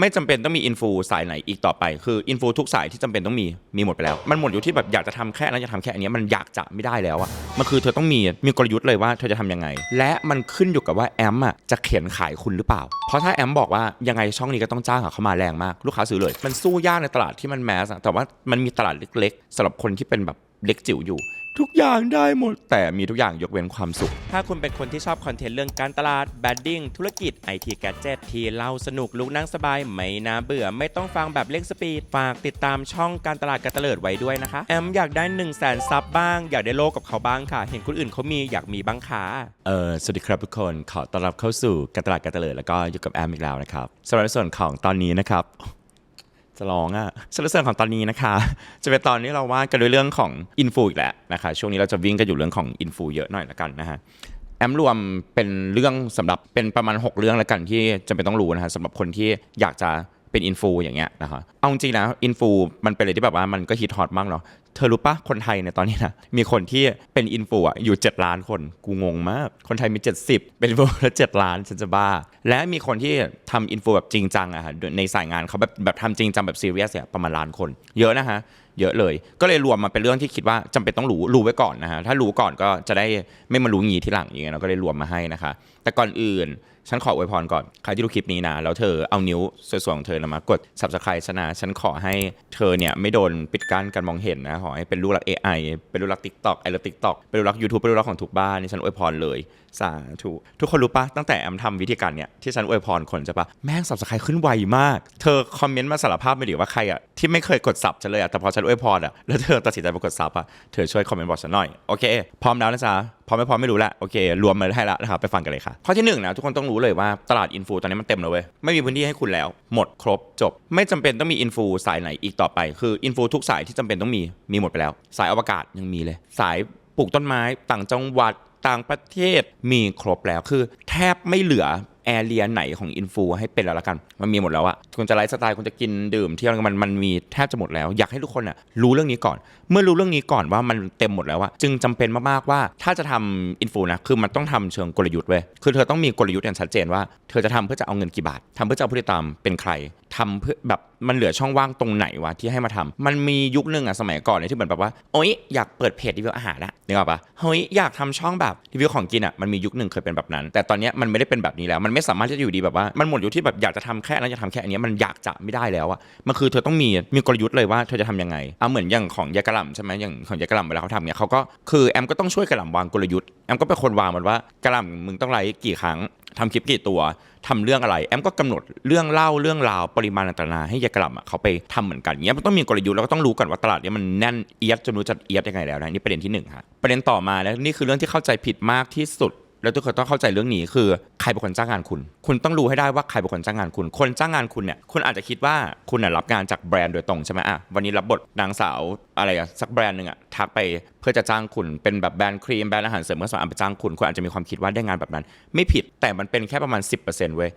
ไม่จำเป็นต้องมีอินฟูสายไหนอีกต่อไป คืออินฟูทุกสายที่จำเป็นต้องมีมีหมดไปแล้ว มันหมดอยู่ที่แบบอยากจะทำแค่นั้นอยากทำแค่อันเนี้ยมันอยากจะไม่ได้แล้วอะมันคือเธอต้องมีมีกลยุทธ์เลยว่าเธอจะทำยังไง และมันขึ้นอยู่กับว่าแอมอะจะเขียนขายคุณหรือเปล่า เพราะถ้าแอมบอกว่ายังไงช่องนี้ก็ต้องจ้างเขามาแรงมากลูกค้าซื้อเลย มันสู้ยากในตลาดที่มันแมสอะแต่ว่ามันมีตลาดเล็กๆสำหรับคนที่เป็นแบบเล็กจิ๋วอยู่ ทุกอย่างได้หมด แต่มีทุกอย่างยกเว้นความสุข ถ้าคุณเป็นคนที่ชอบคอนเทนต์เรื่องการตลาดแบดดิ้งธุรกิจไอทีแกจ t ที่เล่าสนุกลุกนั่งสบาย ไม่น่าเบื่อ ไม่ต้องฟังแบบเร่งสปีด ฝากติดตามช่องการตลาดการตะเลิดไว้ด้วยนะคะ แอมอยากได้1นึ่งแสนซับบ้าง อยากได้โลกกับเขาบ้างค่ะ เห็นคนอื่นเขามีอยากมีบ้างค่ะ เออสวัสดีครับทุกคน ขอต้อนรับเข้าสู่การตลาดการตะเลิดแล้วก็อยู่กับแอมอีกแล้วนะครับสำหรับในส่วนของตอนนี้นะครับ จะร้องอะสรุปเรื่องของตอนนี้นะคะ จะเป็นตอนนี้เราว่ากันด้วยเรื่องของอินฟูอีกแล้วนะคะ ช่วงนี้เราจะวิ่งกันอยู่เรื่องของอินฟูเยอะหน่อยละกันนะฮะแอมรวมเป็นเรื่องสำหรับเป็นประมาณ 6 เรื่องละกันที่จำเป็นต้องรู้นะฮะสำหรับคนที่อยากจะ เป็นอินฟูอย่างเงี้ยนะครับเอาจริงนะอินฟูมันเป็นอะไรที่แบบว่ามันก็ฮิตฮอตมากเนาะเธอรู้ปะคนไทยในตอนนี้นะมีคนที่เป็นอินฟูอะอยู่ 7 ล้านคนกูงงมาก คนไทยมี 70 เป็นอินฟูแล้ว7ล้านฉันจะบ้า และมีคนที่ทำอินฟูแบบจริงจังอะฮะในสายงานเขาแบบแบบทำจริงจังแบบซีเรียสเนี่ยประมาณล้านคน เยอะนะฮะเยอะเลย ก็เลยรวมมาเป็นเรื่องที่คิดว่าจำเป็นต้องรู้รู้ไว้ก่อนนะฮะถ้ารู้ก่อนก็จะได้ไม่มารู้งี้ทีหลังอย่างเงี้ยเราก็เลยรวมมาให้นะคะ แต่ก่อนอื่น ฉันขออวยพรก่อน ใครที่ดูคลิปนี้นะ แล้วเธอเอานิ้วสวยๆของเธอนะมากด subscribe ชนะ ฉันขอให้เธอเนี่ยไม่โดนปิดกั้นการมองเห็นนะ ขอให้เป็นลูกรัก AI เป็นลูกรัก TikTok ไอเลิฟ TikTok เป็นลูกรัก YouTube เป็นลูกรักของทุกบ้านนี่ฉันอวยพรเลย สาธุทุกคนรู้ปะตั้งแต่แอมทำวิธีการเนี่ยที่ฉันอวยพรคนใช่ปะแม่ง subscribe ขึ้นไวมาก เธอคอมเมนต์มาสารภาพไม่ดีว่าใครอะที่ไม่เคยกดซับฉันเลยอะแต่พอฉันอวยพรอะแล้วเธอตัดสินใจมากดซับอะเธอช่วยคอมเมนต์บอกฉันหน่อยโอเคพร้อมแล้วนะจ๊ะ พร้อมไม่พร้อมไม่รู้แหละโอเค รวมมาให้แล้วนะครับไปฟังกันเลยค่ะข้อที่หนึ่งนะทุกคนต้องรู้เลยว่าตลาดอินฟูตอนนี้มันเต็มเลยเว้ยไม่มีพื้นที่ให้คุณแล้ว หมดครบจบ ไม่จำเป็นต้องมีอินฟูสายไหนอีกต่อไป คืออินฟูทุกสายที่จำเป็นต้องมีมีหมดไปแล้ว สายอวกาศยังมีเลย สายปลูกต้นไม้ต่างจังหวัดต่างประเทศมีครบแล้วคือ แทบไม่เหลือ แอเรียไหนของอินฟูให้เป็นแล้วละกัน มันมีหมดแล้วอะคุณจะไลฟ์สไตล์คุณจะกินดื่มเที่ยวมันมันมีแทบจะหมดแล้ว อยากให้ทุกคนอะรู้เรื่องนี้ก่อน เมื่อรู้เรื่องนี้ก่อนว่ามันเต็มหมดแล้วอะจึงจำเป็นมากๆว่าถ้าจะทำอินฟูนะคือมันต้องทำเชิงกลยุทธ์เว้ยคือเธอต้องมีกลยุทธ์อย่างชัดเจนว่าเธอจะทำเพื่อจะเอาเงินกี่บาททำเพื่อจะเอาผู้ติดตามเป็นใครทำเพื่อแบบมันเหลือช่องว่างตรงไหนวะที่ให้มาทำมันมียุคนึงอะสมัยก่อนเนี่ยที่เหมือนแบบว่าโอ๊ยอยากเปิดเพจรีวิวอาหารละนึกออกปะเฮ้ยอยากทำช่องแบบรีวิวของกินอะมันมียุคหนึ่งเคยเป็นแบบนั้น แต่ตอนนี้มันไม่ได้เป็นแบบนี้แล้ว มันไม่สามารถจะอยู่ดีแบบว่ามันหมดอยู่ที่แบบอยากจะทำแค่นั้นอยากทำแค่อันเนี้ยมันอยากจะไม่ได้แล้วอะมันคือเธอต้องมีมีกลยุทธ์เลยว่าเธอจะทำยังไงเอาเหมือนอย่างของยายกระหล่ำใช่ไหมอย่างของยายกระหล่ำเวลาเขาทำเนี่ยเขาก็คือแอมก็ต้องช่วยกระหล่ำวางกลยุทธ์แอมก็เป็นคนวางมันว่ากระหล่ำมึงต้องไลฟ์กี่ครั้ง ทำคลิปกี่ตัวทำเรื่องอะไร แอมก็กำหนดเรื่องเล่าเรื่องราวปริมาณต่างๆให้ยายกระหล่ำอะเขาไปทำเหมือนกันเงี้ยมันต้องมีกลยุทธ์แล้วก็ต้องรู้ก่อนว่าตลาดเนี้ยมันแน่นเอียดจนรู้จะเอียดยังไงแล้วนะนี่ประเด็นที่หนึ่งฮะประเด็นต่อมาแล้วนี่คือเรื่องที่เข้าใจผิดมากที่สุด แล้วทุกคนต้องเข้าใจเรื่องนี้คือใครเป็นคนจ้างงานคุณ คุณต้องรู้ให้ได้ว่าใครเป็นคนจ้างงานคุณ คนจ้างงานคุณเนี่ยคุณอาจจะคิดว่าคุณน่ะรับงานจากแบรนด์โดยตรงใช่ไหมอะวันนี้รับบทนางสาวอะไรอะสักแบรนด์หนึ่งอะ ทักไปเพื่อจะจ้างคุณเป็นแบบแบรนด์ครีมแบรนด์อาหารเสริมเมื่อสามไปจ้างคุณคุณอาจจะมีความคิดว่าได้งานแบบนั้น ไม่ผิดแต่มันเป็นแค่ประมาณ 10%เว้ย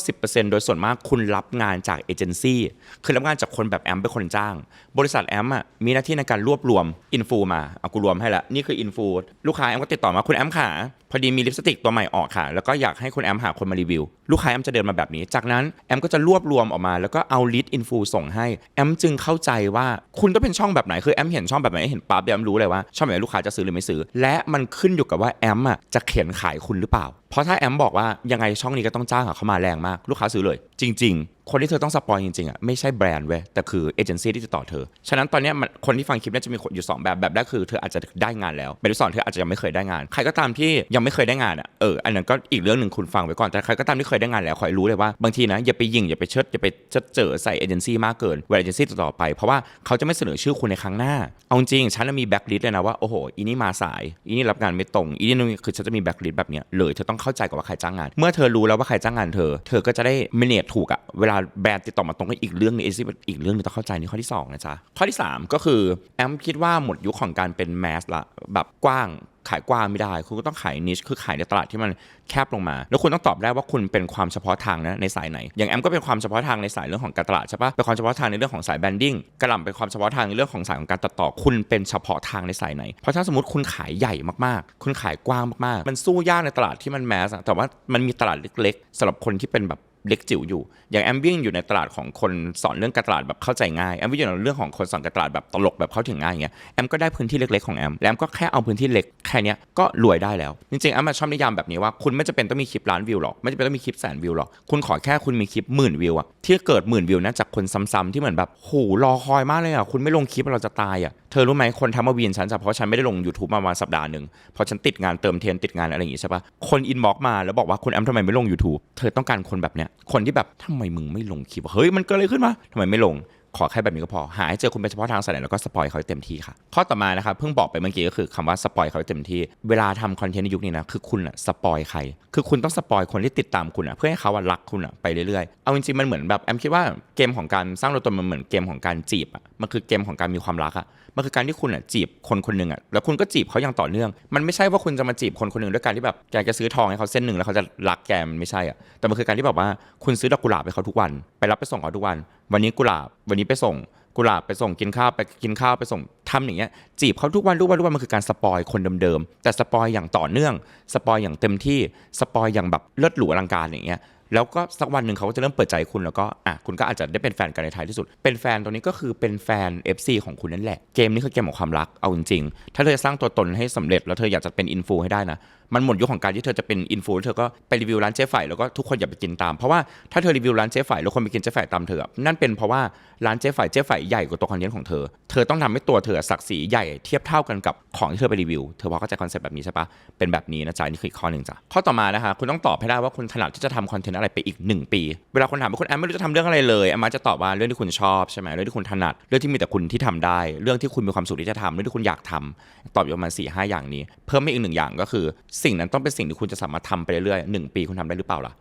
90%โดยส่วนมากคุณรับงานจากเอเจนซี่คือรับงานจากคนแบบแอมเป็นคนจ้าง บริษัทแอมอะมีหน้าที่ในการรวบรวมอินฟูมาเอากูรวมให้ละนี่คืออินฟูลูกค้าแอมก็ติดต่อมาคุณแอมขาพอดีมีลิปสติกตัวใหม่ออกค่ะ แล้วก็อยากให้คุณแอมหาคนมารีวิว ลูกค้าแอมจะเดินมาแบบนี้ จากนั้นแอมก็จะรวบรวมออกมาแล้วก็เอาลิสต์อินฟูส่งให้แอมจึงเข้าใจว่าคุณต้องเป็นช่องแบบไหนคือแอมเห็นช่องแบบไหนเห็นปั๊บแอมรู้เลยว่าช่องไหนลูกค้าจะซื้อหรือไม่ซื้อ และมันขึ้นอยู่กับว่าแอมอะจะเขียนขายคุณหรือเปล่า เพราะถ้าแอมบอกว่ายังไงช่องนี้ก็ต้องจ้างเขามาแรงมากลูกค้าซื้อเลยจริง ๆ คนที่เธอต้องสปอยจริงๆอะไม่ใช่แบรนด์เว้ยแต่คือเอเจนซี่ที่จะต่อเธอ ฉะนั้นตอนนี้มันคนที่ฟังคลิปนี้จะมีคนอยู่สองแบบ แบบแรกคือเธออาจจะได้งานแล้วแบบที่สองเธออาจจะยังไม่เคยได้งาน ใครก็ตามที่ยังไม่เคยได้งานอะเอออันนั้นก็อีกเรื่องหนึ่งคุณฟังไว้ก่อนแต่ใครก็ตามที่เคยได้งานแล้วขอให้รู้เลยว่าบางทีนะอย่าไปยิงอย่าไปเชิดอย่าไปเชิดเจอใส่เอเจนซี่มากเกินเวลาเอเจนซี่ต่อไปเพราะว่าเขาจะไม่เสนอชื่อคุณในครั้งหน้าเอาจริงฉันน่ะมีแบ็คลิสต์เลยนะว่าโอ้โหอีนี่มาสายอีนี่รับงานไม่ตรงอีนี่คือฉันจะมีแบ็คลิสต์แบบเนี้ยเลยเธอต้องเข้าใจก่อนว่าใครจ้างงาน เมื่อเธอรู้แล้วว่าใครจ้างงานเธอ เธอก็จะได้เมเนจถูกอะเวลาแบรนด์ติดต่อมาตรงก็อีกเรื่องหนึงเอซี่อีกเรื่องหนึงต้องเข้าใจนี่ข้อที่สองนะจ๊ะข้อที่สามก็คือแอมคิดว่าหมดยุคของการเป็นแมสละแบบกว้างขายกว้างไม่ได้ คุณก็ต้องขายนิชคือขายในตลาดที่มันแคบลงมา แล้วคุณต้องตอบได้ว่าคุณเป็นความเฉพาะทางนะในสายไหน อย่างแอมก็เป็นความเฉพาะทางในสายเรื่องของการตลาดใช่ปะเป็นความเฉพาะทางในเรื่องของสายแบรนดิ้งกระหล่ำเป็นความเฉพาะทางในเรื่องของสายของการตัดต่อ คุณเป็นเฉพาะทางในสายไหน เพราะถ้าสมมติคุณขายใหญ่มากๆ คุณขายกว้างมากๆ มันสู้ยากในตลาดที่มันแมสอะแต่ว่ามันมีตลาดเล็กๆสำหรับคนที่เป็นแบบ เล็กจิ๋วอยู่ อย่างแอมวิ่งอยู่ในตลาดของคนสอนเรื่องการตลาดแบบเข้าใจง่ายแอมวิ่งอยู่ในเรื่องของคนสอนการตลาดแบบตลกแบบเข้าถึงง่ายอย่างเงี้ยแอมก็ได้พื้นที่เล็กๆของแอมแล้วแอมก็แค่เอาพื้นที่เล็กแค่นี้ก็รวยได้แล้ว จริงๆแอมมาชอบนิยามแบบนี้ว่าคุณไม่จำเป็นต้องมีคลิปล้านวิวหรอกไม่จำเป็นต้องมีคลิปแสนวิวหรอกคุณขอแค่คุณมีคลิปหมื่นวิวอะที่เกิดหมื่นวิวนะจากคนซ้ำๆที่เหมือนแบบโหรอคอยมากเลยอะคุณไม่ลงคลิปเราจะตายอะ เธอรู้ไหมคนทำมาวีนฉันจะเพราะฉันไม่ได้ลง YouTube มาประมาณสัปดาห์หนึ่งเพราะฉันติดงานเติมเทนติดงานอะไรอย่างงี้ใช่ปะคนอินบ็อกมาแล้วบอกว่าคุณแอมทำไมไม่ลง YouTube เธอต้องการคนแบบเนี้ยคนที่แบบทำไมมึงไม่ลงคลิปวะเฮ้ยมันเกิดอะไรขึ้นมาทำไมไม่ลงขอแค่แบบนี้ก็พอ หาให้เจอคุณเป็นเฉพาะทางสายไหนแล้วก็สปอยเขาเต็มที่ค่ะ ข้อต่อมานะครับเพิ่งบอกไปเมื่อกี้ก็คือคำว่าสปอยเขาเต็มที่ เวลาทำคอนเทนต์ในยุคนี้นะคือคุณอะสปอยใคร คือคุณต้องสปอยคนที่ติดตามคุณอะเพื่อให้เขาอะรักคุณอะไปเรื่อยๆ เอาจริงๆมันเหมือนแบบแอมคิดว่าเกมของการสร้างตัวตนมันเหมือนเกมของการจีบอะมันคือเกมของการมีความรักอะ มันคือการที่คุณอะจีบคนคนหนึ่งอะแล้วคุณก็จีบเขาอย่างต่อเนื่อง มันไม่ใช่ว่าคุณจะมาจีบคนคนหนึ่งด้วยการที่แบบอยากจะซื้อทองให้เขาเส้นหนึ่งแล้วเขาจะรักแกมันไม่ใช่อะแต่มันคือการที่แบบว่าคุณซื้อดอกกุหลาบให้เขาทุกวัน ไปรับไปส่งเขาทุกวัน วันนี้กุหลาบวันนี้ไปส่งกุหลาบไปส่งกินข้าวไปกินข้าวไปส่งทำอย่างเงี้ยจีบเขาทุกวันทุกวันทุกวันมันคือการสปอยคนเดิมๆแต่สปอยอย่างต่อเนื่อง สปอยอย่างเต็มที่สปอยอย่างแบบเลิศหรูอลังการอย่างเงี้ย แล้วก็สักวันหนึ่งเขาก็จะเริ่มเปิดใจคุณแล้วก็อะคุณก็อาจจะได้เป็นแฟนกันในท้ายที่สุด เป็นแฟนตัวนี้ก็คือเป็นแฟน FC ของคุณนั่นแหละ เกมนี้คือเกมของความรักเอาจริงๆ ถ้าเธอจะสร้างตัวตนให้สำเร็จแล้วเธออยากจะเป็นอินฟูให้ได้นะ มันหมดยุคของการที่เธอจะเป็นอินฟูแล้วเธอก็ไปรีวิวร้านเจ๊ไฝแล้วก็ทุกคนอย่าไปกินตาม เพราะว่าถ้าเธอรีวิวร้านเจ๊ไฝแล้วคนไปกินเจ๊ไฝตามเธออะนั่นเป็นเพราะว่าร้านเจ๊ไฝเจ๊ไฝใหญ่กว่าตัวคอนเทนต์ของเธอ เธอต้องทำให้ตัวเธอศักดิ์ศรีใหญ่เทียบเท่ากันกับของที่เธอไปรีวิว เธอพอเข้าใจคอนเซ็ปต์แบบนี้ใช่ปะเป็นแบบนี้นะจ๊ะนี่คือข้อหนึ่งจ้ะข้อต่อมานะคะคุณต้องตอบให้ได้ว่าคุณถนัดที่จะทำคอนเทนต์อะไรไปอีก 1 ปี เวลาคนถามว่าคุณแอมไม่รู้จะทำเรื่องอะไรเลยแอมมักจะตอบว่าเรื่องที่คุณชอบใช่ไหมเรื่องที่คุณถนัด เรื่องที่มีแต่คุณที่ทำได้ เรื่องที่คุณมีความสุขที่จะทำเรื่องที่คุณอยากทำตอบอยู่ประมาณสี่ห้าอย่างนี้ เพิ่มมาอีกหนึ่งอย่างก็คือ สิ่งนั้นต้องเป็นสิ่งที่คุณจะสามารถทำไปเรื่อยๆหนึ่งปีคุณทำได้หรือเปล่าล่ะ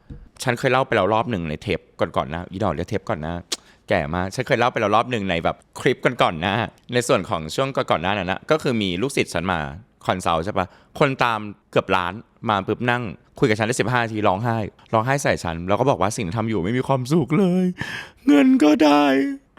ฉันเคยเล่าไปแล้วรอบหนึ่งในเทปก่อนๆนะอีดอกเรียกเทปก่อนนะแก่มากฉันเคยเล่าไปแล้วรอบหนึ่งในแบบคลิปก่อนๆนะในส่วนของช่วงก่อนๆหน้านั้นนะก็คือมีลูกศิษย์ฉันมา คอนเซิลใช่ปะคนตามเกือบล้านมาปุ๊บนั่ง คุยกับฉันได้สิบห้านาทีร้องไห้ร้องไห้ใส่ฉัน แล้วก็บอกว่าสิ่งที่ทำอยู่ไม่มีความสุขเลย เงินก็ได้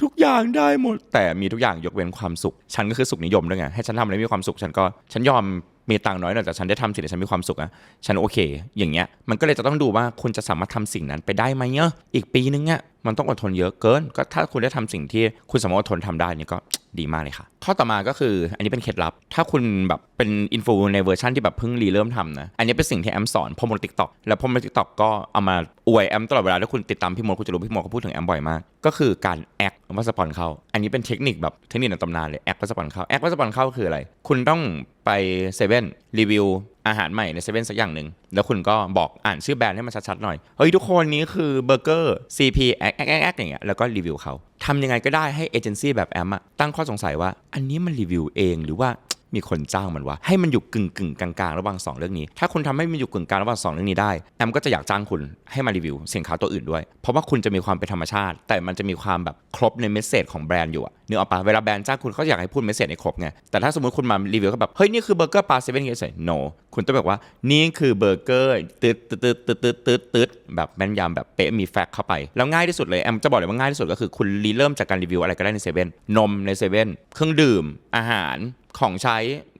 ทุกอย่างได้หมด แต่มีทุกอย่างยกเว้นความสุข ฉันก็คือสุขนิยมด้วยไงให้ฉันทำอะไรมีความสุขฉันก็ฉันยอม มีตังน้อยหน่อยแต่ฉันได้ทำสิ่งที่ฉันมีความสุขอะฉันโอเค อย่างเงี้ยมันก็เลยจะต้องดูว่าคุณจะสามารถทำสิ่งนั้นไปได้ไหมเนาะอีกปีนึงเนี่ยมันต้องอดทนเยอะเกิน ก็ถ้าคุณได้ทำสิ่งที่คุณสามารถอดทนทำได้เนี่ยก็ดีมากเลยค่ะ ข้อต่อมาก็คืออันนี้เป็นเคล็ดลับ ถ้าคุณแบบเป็นอินฟูในเวอร์ชันที่แบบเพิ่งรีเริ่มทำนะ อันนี้เป็นสิ่งที่แอมสอนพอมลติ๊กต็อกแล้วพอมลติ๊กต็อกก็เอามาอวยแอมตลอดเวลาถ้าคุณติดตามพี่มดคุณจะรู้พี่มดเขาพูดถึงแอมบ่อยมาก ก็คือการแอค ว่าสปอนเข้า อันนี้เป็นเทคนิคแบบเทคนิคในตำนานเลยแอคว่าสปอนเข้าแอคว่าสปอนเข้าคืออะไร คุณต้องไปเซเว่นรีวิวอาหารใหม่ในเซเว่นสักอย่างหนึ่ง แล้วคุณก็บอกอ่านชื่อแบรนด์ให้มันชัดๆหน่อย เฮ้ยทุกคนนี้คือเบอร์เกอร์ CP แอคแอคแอคแอกอย่างเงี้ยแล้วก็รีวิวเขาทำยังไงก็ได้ให้เอเจนซี่แบบแอมอะตั้งข้อสงสัยว่าอันนี้มันรีวิวเองหรือว่า มีคนจ้างมันวะให้มันอยู่กึ่งกึ่งๆกลางๆระหว่างสองเรื่องนี้ ถ้าคุณทำให้มันอยู่กึ่งกลางระหว่างสองเรื่องนี้ได้แอมก็จะอยากจ้างคุณให้มารีวิวสินค้าตัวอื่นด้วย เพราะว่าคุณจะมีความเป็นธรรมชาติ แต่มันจะมีความแบบครบในเมสเซจของแบรนด์อยู่อะนึกออกปะเวลาแบรนด์จ้างคุณเขาอยากให้พูดเมสเซจในครบไงแต่ถ้าสมมติคุณมารีวิวก็แบบเฮ้ยนี่คือเบอร์เกอร์ปลาเซเว่นเกส no คุณต้องแบบว่านี่คือเบอร์เกอร์ตืดตืดตืดตืดตืดตืดแบบแม่นยำแบบเป๊ะมีแฟกต์เข้าไปแล้วง่ายที่สุดเลยแอมจะบอกเลยว่าง่ายที่สุดก็คือคุณรีเริ่มจากการรีวิวอะไรก็ได้ในเซเว่นนมในเซเว่นเครื่องดื่มอาหาร ของใช้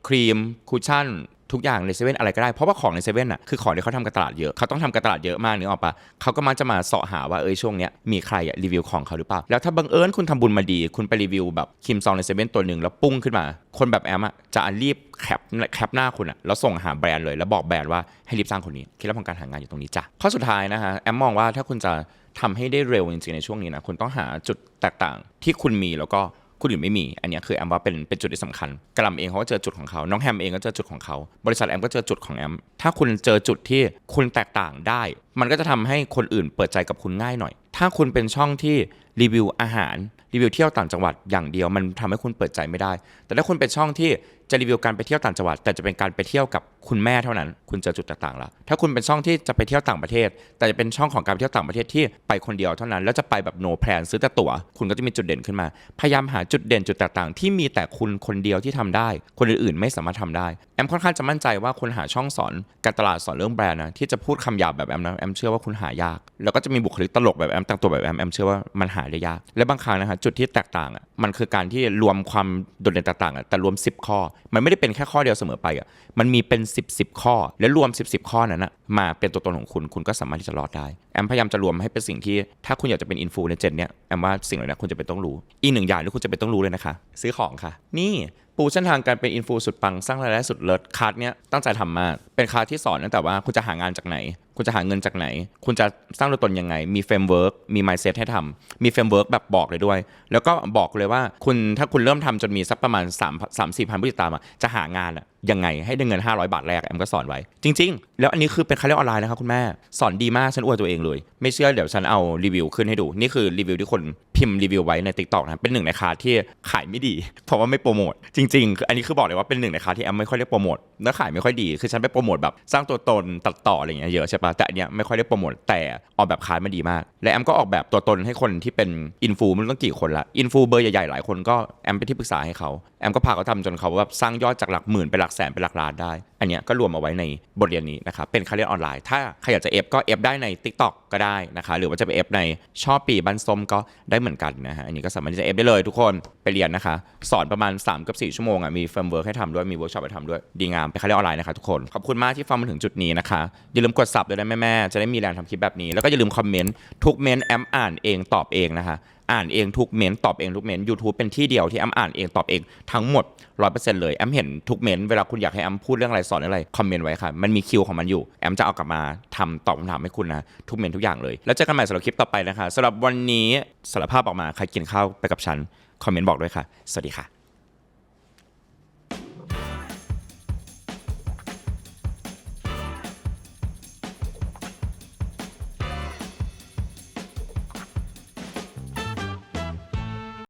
ครีมคุชชั่นทุกอย่างในเซเว่นอะไรก็ได้ เพราะว่าของในเซเว่นอะคือของที่เขาทำการตลาดเยอะเขาต้องทำการตลาดเยอะมากนึกออกปะเขาก็มักจะมาเสาะหาว่าเอ้ยช่วงเนี้ยมีใครอะรีวิวของเขาหรือเปล่า แล้วถ้าบังเอิญคุณทำบุญมาดี คุณไปรีวิวแบบคิมซองในเซเว่นตัวหนึ่งแล้วปุ้งขึ้นมา คนแบบแอมอะจะรีบแคปแคปหน้าคุณอะแล้วส่งหาแบรนด์เลย แล้วบอกแบรนด์ว่าให้รีบสร้างคนนี้เคล็ดลับของการหางานอยู่ตรงนี้จ้ะข้อสุดท้ายนะฮะแอมมองว่าถ้าคุณจะทำให้ได้เร็วจริงๆในช่วงนี้นะคุณต้องหาจุดแตกต่างที่คุณมีแล้วก็ คนอื่นไม่มี อันนี้คือแอมว่าเป็นเป็นจุดที่สำคัญกลัมเองเขาก็เจอจุดของเขา น้องแฮมเองก็เจอจุดของเขา บริษัทแอมก็เจอจุดของแอม ถ้าคุณเจอจุดที่คุณแตกต่างได้ มันก็จะทำให้คนอื่นเปิดใจกับคุณง่ายหน่อย ถ้าคุณเป็นช่องที่ รีวิวอาหารรีวิวเที่ยวต่างจังหวัดอย่างเดียวมันทำให้คุณเปิดใจไม่ได้ แต่ถ้าคุณเป็นช่องที่จะรีวิวการไปเที่ยวต่างจังหวัด แต่จะเป็นการไปเที่ยวกับคุณแม่เท่านั้น คุณเจอจุดต่างๆแล้ว ถ้าคุณเป็นช่องที่จะไปเที่ยวต่างประเทศ แต่จะเป็นช่องของการไปเที่ยวต่างประเทศที่ไปคนเดียวเท่านั้น แล้วจะไปแบบ no plan ซื้อแต่ตั๋ว คุณก็จะมีจุดเด่นขึ้นมา พยายามหาจุดเด่นจุดต่างๆ ที่มีแต่คุณคนเดียวที่ทำได้ คนอื่นๆ ไม่สามารถทำได้ แอมค่อนข้างจะมั่นใจว่าคุณหาช่องสอนการตลาดสอนเรื่องแบรนด์นะที่จะพูดคำหยาบแบบแอมนะแอมเชื่อว่าคุณหายาก แล้วก็จะมีบุคลิกตลกแบบแอมมแต่งตัวแบบแอมแอมเชื่อว่ามันหาได้ยาก และบางครั้งนะคะจุดที่แตกต่างอะมันคือการที่รวมความโดดเด่นต่างๆอะแต่รวม 10 ข้อ มันไม่ได้เป็นแค่ข้อเดียวเสมอไปอะมันมีเป็น 10 10 ข้อ และรวม 10 10 ข้อนั้นอะมาเป็นตัวตนของคุณคุณก็สามารถที่จะรอดได้แอมพยายามจะรวมให้เป็นสิ่งที่ถ้าคุณอยากจะเป็นอินฟูในเจนเนี้ยแอมว่าสิ่งเหล่านี้คุณจะเป็นต้องรู้ อีกหนึ่งอย่างที่คุณจะเป็นต้องรู้เลยนะคะ ซื้อของค่ะ นี่ปูเส้นทางการเป็นอินฟูสุดปังสร้างรายได้สุดเลิศคาดเนี้ยตั้งใจทำมากเป็นคาร์ดที่สอนตั้งแต่ว่าคุณจะหางานจากไหน คุณจะหาเงินจากไหน คุณจะสร้างตัวตนยังไง มีเฟรมเวิร์กมีมายเซตให้ทำมีเฟรมเวิร์กแบบบอกเลยด้วย แล้วก็บอกเลยว่าคุณถ้าคุณเริ่มทำจนมีสักประมาณ3 3 4พันผู้ติดตามอะจะหางานอะ ยังไงให้ได้เงิน 500 บาทแรกแอมก็สอนไว้ จริง ๆ แล้วอันนี้คือเป็นคาเรียออนไลน์นะครับคุณแม่สอนดีมากฉันอวยตัวเองเลย ไม่เชื่อเดี๋ยวฉันเอารีวิวขึ้นให้ดู นี่คือรีวิวที่คนพิมพ์รีวิวไว้ใน t ิ k t o k นะเป็นหนึ่งในคาที่ขายไม่ดี เพราะว่าไม่โปรโมทจริงๆคืออันนี้คือบอกเลยว่าเป็นหนึ่งในคาที่แอมไม่ค่อยได้โปรโมทแล้วขายไม่ค่อยดีคือฉันไปโปรโมทแบบสร้างตัวตนตัดต่ออะไรอย่างเงี้ยเยอะใช่ปะแต่อันเนี้ยไม่ค่อยได้โปรโมทแต่ออกแบบคาร์ดมาดีมาก และแอมก็ออกแบบตัวตนให้คนที่เป็นอินฟูม่รู้ต้องกี่คนละอินฟูเบอร์ใหญ่ๆหลายคนก็แอมเป็นที่ปรึกษาให้เขาแอมก็พาเขาทำจนเขาแบบสร้างยอดจากหลักหมื่นเป็นหลักแสนเป็นหลักล้านได้ อันเนี้ยก็รวมเอาไว้ในบทเรียนนี้นะครับเป็นคาเรียนออนไลน์ ถ้าใครอยากจะเอฟก็เอฟได้ใน Tik t o อกก็ได้นะคะหรือว่าจะไปเอฟในชอปปีบันส้มก็ได้เหมือนกันนะฮะอันนี้ก็สามารถที่จะเอฟได้เลยทุกคนไปเรียนนะคะ สอนประมาณ 3 กับ 4 ชั่วโมงอะมีเฟิร์มเวิร์กให้ทำด้วยมีเวิร์กช็อปให้ทำด้วยดีงามเป็นคาเรียนออนไลน์นะคะทุกคนขอบคุณมากที่ฟังมาถึงจุดนี้นะคะอย่าลืมกดสับเลยนะแม่ๆจะได้มีแรงทำคลิปแบบนี้แล้วก็อย่าลืมคอมเมนต์ทุกเมนต์แอมอ่านเองตอบเองนะคะ อ่านเองทุกเมนตอบเองทุกเมน YouTube เป็นที่เดียวที่แอมอ่านเองตอบเองทั้งหมด 100%เลยแอมเห็นทุกเมนเวลาคุณอยากให้แอมพูดเรื่องอะไรสอนอะไรคอมเมนต์ไว้ค่ะ มันมีคิวของมันอยู่ แอมจะเอากลับมาทำตอบคำถามให้คุณนะ ทุกเมนทุกอย่างเลย แล้วเจอกันใหม่สำหรับคลิปต่อไปนะคะสำหรับวันนี้สารภาพออกมาใครกินข้าวไปกับฉันคอมเมนต์บอกด้วยค่ะ สวัสดีค่ะ